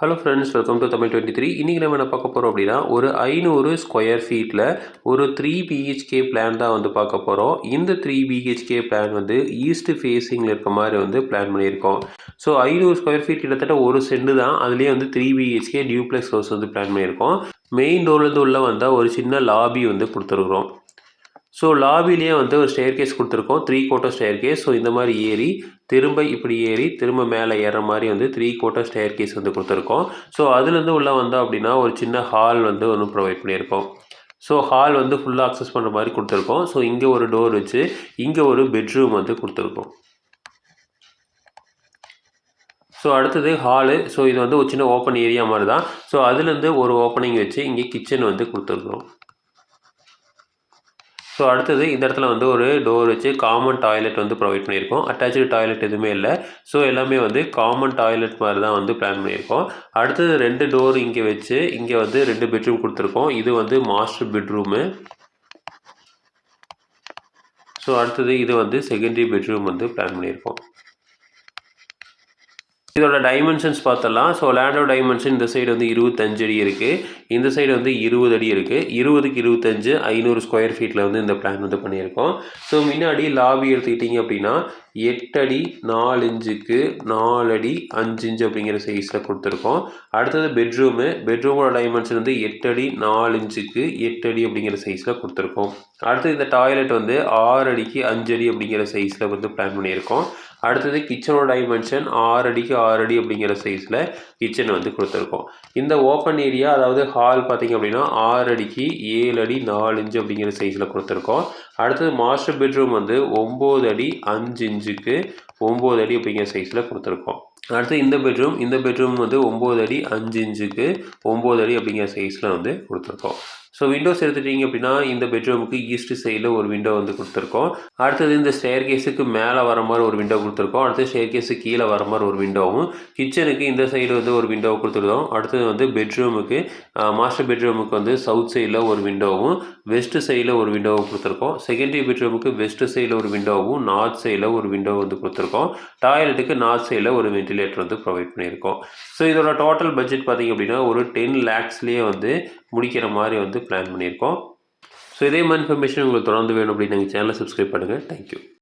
Hello friends welcome to Tamil twenty three இன்றைக்கி நம்ம என்ன பார்க்க போகிறோம் அப்படின்னா ஒரு ஐநூறு ஸ்கொயர் ஃபீட்டில் ஒரு த்ரீ பிஹெச்கே பிளான் தான் வந்து பார்க்க போகிறோம் இந்த த்ரீ பிஹெச்கே பிளான் வந்து ஈஸ்ட் ஃபேஸிங்கில் இருக்க மாதிரி வந்து பிளான் பண்ணியிருக்கோம். ஸோ ஐநூறு ஸ்கொயர் ஃபீட் கிட்டத்தட்ட ஒரு செண்டு தான். அதுலேயே வந்து த்ரீ பிஹெச்கே டியூப்ளெக்ஸ் ஹவுஸ் வந்து பிளான் பண்ணியிருக்கோம். மெயின் டோர்லேருந்து உள்ளே வந்தால் ஒரு சின்ன லாபி வந்து கொடுத்துருக்குறோம். ஸோ லாபிலேயே வந்து ஒரு ஸ்டேர் கேஸ் கொடுத்துருக்கோம். Three quarter staircase so இந்த மாதிரி ஏறி திரும்ப இப்படி ஏறி திரும்ப மேலே ஏற மாதிரி வந்து த்ரீ கோட்டர் ஸ்டேர் கேஸ் வந்து கொடுத்துருக்கோம். ஸோ அதுலேருந்து உள்ளே வந்தோம் அப்படின்னா ஒரு சின்ன ஹால் வந்து ஒன்று ப்ரொவைட் பண்ணியிருக்கோம். ஸோ ஹால் வந்து ஃபுல்லாக அக்சஸ் பண்ணுற மாதிரி கொடுத்துருக்கோம். ஸோ இங்கே ஒரு டோர் வச்சு இங்கே ஒரு பெட்ரூம் வந்து கொடுத்துருக்கோம். ஸோ அடுத்தது ஹாலு ஸோ இது வந்து ஒரு சின்ன ஓப்பன் ஏரியா மாதிரி தான். ஸோ அதுலேருந்து ஒரு ஓப்பனிங் வச்சு இங்கே கிச்சன் வந்து கொடுத்துருக்குறோம். ஸோ அடுத்தது இந்த இடத்துல வந்து ஒரு டோர் வச்சு காமன் டாய்லெட் வந்து ப்ரொவைட் பண்ணியிருக்கோம். அட்டாச்சு டாய்லெட் எதுவுமே இல்லை. ஸோ எல்லாமே வந்து காமன் டாய்லெட் மாதிரி தான் வந்து பிளான் பண்ணியிருக்கோம். அடுத்தது ரெண்டு டோர் இங்கே வச்சு இங்கே வந்து ரெண்டு பெட்ரூம் கொடுத்துருக்கோம். இது வந்து மாஸ்டர் பெட்ரூமு ஸோ அடுத்தது இது வந்து செகண்டரி பெட்ரூம் வந்து பிளான் பண்ணியிருக்கோம். இதோட டைமென்ஷன்ஸ் பார்த்தலாம் ஸோ லேண்டோட டைமென்ஷன் இந்த சைடு வந்து இருபத்தஞ்சு அடி இருக்குது இந்த சைடு வந்து இருபது அடி இருக்குது இருபதுக்கு இருபத்தஞ்சு ஐநூறு ஸ்கொயர் ஃபீட்டில் வந்து இந்த பிளான் வந்து பண்ணியிருக்கோம். ஸோ முன்னாடி லாபி எடுத்துக்கிட்டிங்க அப்படின்னா எட்டடி நாலு இன்ச்சுக்கு நாலு அடி அஞ்சு இன்ச்சு அப்படிங்கிற சைஸில் கொடுத்துருக்கோம். அடுத்தது பெட்ரூமு பெட்ரூமோட டைமென்ஷன் வந்து எட்டடி நாலு இன்ச்சுக்கு எட்டடி அப்படிங்கிற சைஸில் கொடுத்துருக்கோம். அடுத்தது இந்த டாய்லெட் வந்து ஆறு அடிக்கு அஞ்சு அடி அப்படிங்கிற சைஸில் வந்து பிளான் பண்ணியிருக்கோம். அடுத்தது கிச்சனோட டைமென்ஷன் ஆறு அடிக்கு ஆறு அடி அப்படிங்கிற சைஸில் கிச்சன் வந்து கொடுத்துருக்கோம். இந்த ஓப்பன் ஏரியா அதாவது ஹால் பார்த்திங்க அப்படின்னா ஆறு அடிக்கு ஏழு அடி நாலு இன்ச்சு அப்படிங்கிற சைஸில் கொடுத்துருக்கோம். அடுத்தது மாஸ்டர் பெட்ரூம் வந்து ஒம்பது அடி அஞ்சு இன்ச்சுக்கு ஒம்பது அடி அப்படிங்கிற சைஸில் கொடுத்துருக்கோம். அடுத்து இந்த பெட்ரூம் இந்த பெட்ரூம் வந்து ஒம்பது அடி அஞ்சு இன்ச்சுக்கு ஒம்பது அடி அப்படிங்கிற சைஸில் வந்து கொடுத்துருக்கோம். ஸோ விண்டோஸ் எடுத்துட்டீங்க அப்படின்னா இந்த பெட்ரூமுக்கு ஈஸ்ட் சைடில் ஒரு விண்டோ வந்து கொடுத்துருக்கோம். அடுத்தது இந்த ஸ்டேர் கேஸுக்கு மேலே வர மாதிரி ஒரு விண்டோ கொடுத்துருக்கோம். அடுத்து ஸ்டேர் கேஸு கீழே வர மாதிரி ஒரு விண்டோவும் கிச்சனுக்கு இந்த சைடு வந்து ஒரு விண்டோ கொடுத்துருக்கோம். அடுத்தது வந்து பெட்ரூமுக்கு மாஸ்டர் பெட்ரூமுக்கு வந்து சவுத் சைடில் ஒரு விண்டோவும் வெஸ்ட் சைடில் ஒரு விண்டோவும் கொடுத்துருக்கோம். செகண்டரி பெட்ரூமுக்கு வெஸ்ட் சைடில் ஒரு விண்டோவும் நார்த் சைடில் ஒரு விண்டோ வந்து கொடுத்துருக்கோம். டாய்லெட்டுக்கு நார்த் சைடில் ஒரு வென்டிலேட்டர் வந்து ப்ரொவைட் பண்ணியிருக்கோம். ஸோ இதோட டோட்டல் பட்ஜெட் பார்த்திங்க அப்படின்னா ஒரு டென் லேக்ஸ்லேயே வந்து முடிக்கிற மாதிரி வந்து பிளான் பண்ணியிருக்கோம். ஸோ இதே மாதிரி இன்ஃபர்மேஷன் உங்களுக்கு தொடர்ந்து வேணும் அப்படின்னு எங்கள் சேனலை சப்ஸ்கிரைப் பண்ணுங்கள் தேங்க்யூ